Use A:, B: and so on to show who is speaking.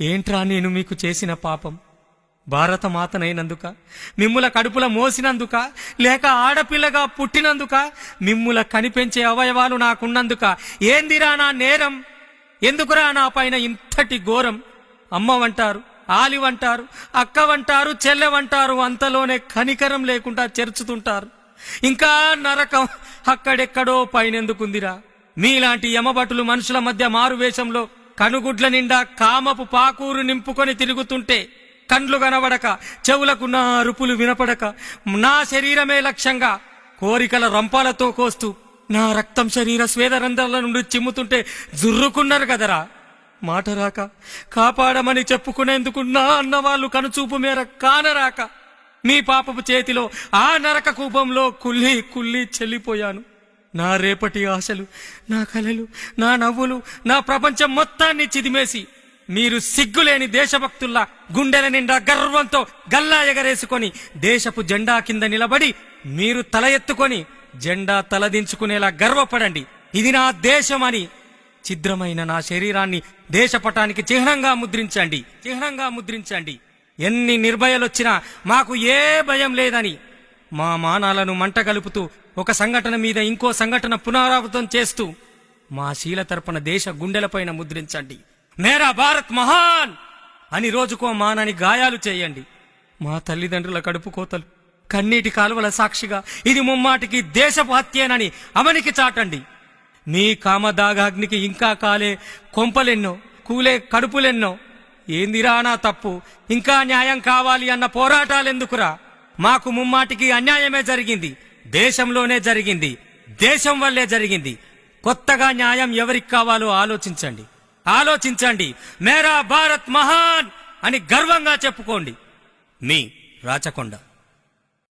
A: ఏంట్రా నేను మీకు చేసిన పాపం? భారతమాతనైనందుక మిమ్ముల కడుపుల మోసినందుక లేక ఆడపిల్లగా పుట్టినందుక మిమ్ముల కనిపించే అవయవాలు నాకున్నందుక ఏందిరా నా నేరం? ఎందుకురా నా పైన ఇంతటి ఘోరం? అమ్మవంటారు ఆలివంటారు అక్కవంటారు చెల్లెవంటారు అంతలోనే కనికరం లేకుండా చెరుచుతుంటారు. ఇంకా నరకం అక్కడెక్కడో పైనెందుకుందిరా? మీలాంటి యమభటులు మనుషుల మధ్య మారువేషంలో కనుగుడ్ల నిండా కామపు పాకూరు నింపుకొని తిరుగుతుంటే కండ్లు కనబడక చెవులకు నా అరుపులు వినపడక నా శరీరమే లక్ష్యంగా కోరికల రంపాలతో కోస్తూ నా రక్తం శరీర స్వేదరంధ్రాల నుండి చిమ్ముతుంటే జుర్రుకున్నారు కదరా. మాట రాక కాపాడమని చెప్పుకునేందుకు నా అన్నవాళ్ళు కనుచూపు మేర కానరాక మీ పాపపు చేతిలో ఆ నరక కూపంలో కుల్లి కుల్లి చెల్లిపోయాను. నా రేపటి ఆశలు నా కలలు నా నవ్వులు నా ప్రపంచం మొత్తాన్ని చిదిమేసి మీరు సిగ్గులేని దేశభక్తుల్లా గుండెల నిండా గర్వంతో గల్లా ఎగరేసుకొని దేశపు జెండా కింద నిలబడి మీరు తల ఎత్తుకొని జెండా తలదించుకునేలా గర్వపడండి. ఇది నా దేశమని ఛిద్రమైన నా శరీరాన్ని దేశపటానికి చిహ్నంగా ముద్రించండి. చిహ్నంగా ముద్రించండి. ఎన్ని నిర్భయలొచ్చినా మాకు ఏ భయం లేదని మా మానాలను మంట కలుపుతూ ఒక సంఘటన మీద ఇంకో సంఘటన పునరావృతం చేస్తూ మా శీల తరపున దేశ గుండెలపైన ముద్రించండి. మేరా భారత్ మహాన్! అని రోజుకో మానని గాయాలు చేయండి. మా తల్లిదండ్రుల కడుపు కోతలు కన్నీటి కాలువల సాక్షిగా ఇది ముమ్మాటికి దేశపు హత్యేనని అమనికి చాటండి. మీ కామదాగాగ్నికి ఇంకా కాలే కొంపలెన్నో కూలే కడుపులెన్నో. ఏందిరా నా తప్పు? ఇంకా న్యాయం కావాలి అన్న పోరాటాలెందుకురా? మాకు ముమ్మాటికి అన్యాయమే జరిగింది. దేశంలోనే జరిగింది. దేశం వల్లే జరిగింది. కొత్తగా న్యాయం ఎవరికి కావాలో ఆలోచించండి. ఆలోచించండి. మేరా భారత్ మహాన్ అని గర్వంగా చెప్పుకోండి. మీ రాచకొండ.